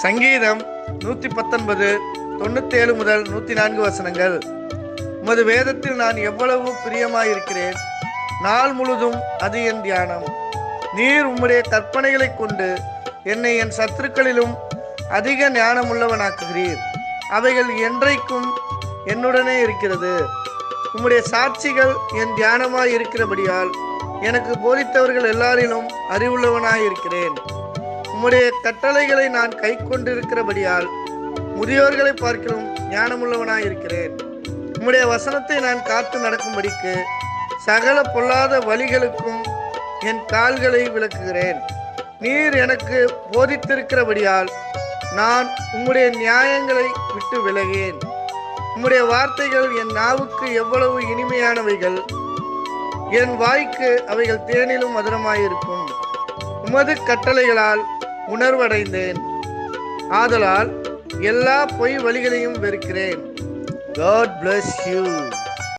சங்கீதம் நூற்றி பத்தொன்பது தொண்ணூத்தேழு முதல் நூற்றி நான்கு வசனங்கள். உமது வேதத்தில் நான் எவ்வளவு பிரியமாயிருக்கிறேன். நாள் முழுதும் அது என் தியானம். நீர் உம்முடைய கற்பனைகளைக் கொண்டு என்னை என் சத்துருக்களிலும் அதிக ஞானமுள்ளவனாக்குகிறீர். அவைகள் என்றைக்கும் என்னுடனே இருக்கிறது. உம்முடைய சாட்சிகள் என் தியானமாய் இருக்கிறபடியால் எனக்கு போதித்தவர்கள் எல்லாரிலும் அறிவுள்ளவனாய் இருக்கிறேன் உம்முடைய கட்டளைகளை நான் கை கொண்டிருக்கிறபடியால் முதியோர்களை பார்க்கிலும் ஞானமுள்ளவனாய் இருக்கிறேன் உம்முடைய வசனத்தை நான் காத்து நடக்கும்படிக்கு சகல பொல்லாத வழிகளுக்கும் என் கால்களை விளக்குகிறேன். நீர் எனக்கு போதித்திருக்கிறபடியால் நான் உம்முடைய நியாயங்களை விட்டு விலகேன். உம்முடைய வார்த்தைகள் என் நாவுக்கு எவ்வளவு இனிமையானவைகள் என் வாய்க்கு அவைகள் தேனிலும் மதுரமாயிருக்கும். உமது கட்டளைகளால் உணர்வடைந்தேன். ஆதலால் எல்லா பொய் வழிகளையும் வெறுக்கிறேன். God bless you